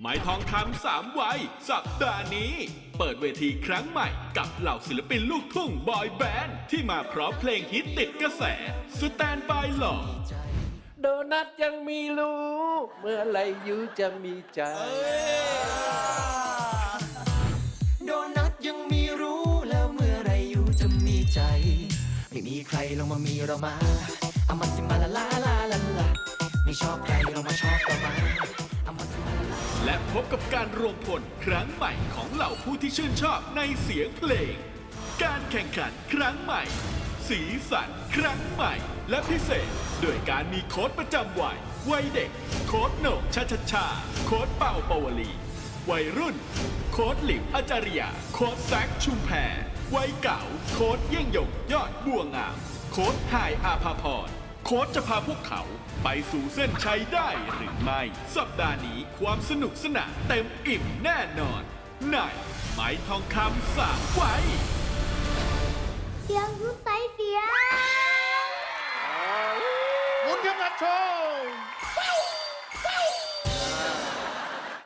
ไม้ทองคำสามวัยสัปดาห์นี้ เปิดเวทีครั้งใหม่กับเหล่าศิลปินลูกทุ่งบอยแบนด์ที่มาพร้อมเพลงฮิตติดกระแส สแตนบายหล่อโดนัทยังมีรู้ เมื่อไรยูจะมีใจ โดนัทยังมีรู้แล้วเมื่อไรอยู่จะมีใจ ไม่มีใครลงมามีเรามาเอามาสิมาลาลาลา และพบกับการรวมพลครั้งใหม่ของเหล่าผู้ที่ชื่นชอบในเสียงเพลง การแข่งขันครั้งใหม่ สีสันครั้งใหม่ และพิเศษ โดยการมีโค้ดประจำวัยวัยเด็ก โค้ดโหนกชาชาชา โค้ดเป่าปวลี วัยรุ่น โค้ดหลิวอาจารยา โค้ดแซกชุมแพรวัยเก่า โค้ดเยี่ยงยงยอดบัวงาม โค้ดหายอาภาพร โค้ชจะพาพวกเขาไปสู่เส้นชัยได้หรือไม่ สัปดาห์นี้ความสนุกสนานเต็มอิ่มแน่นอนในไม้ทองคำสามไว้เสียงรุดใสเสียง หมุนเข็มขัดโชว์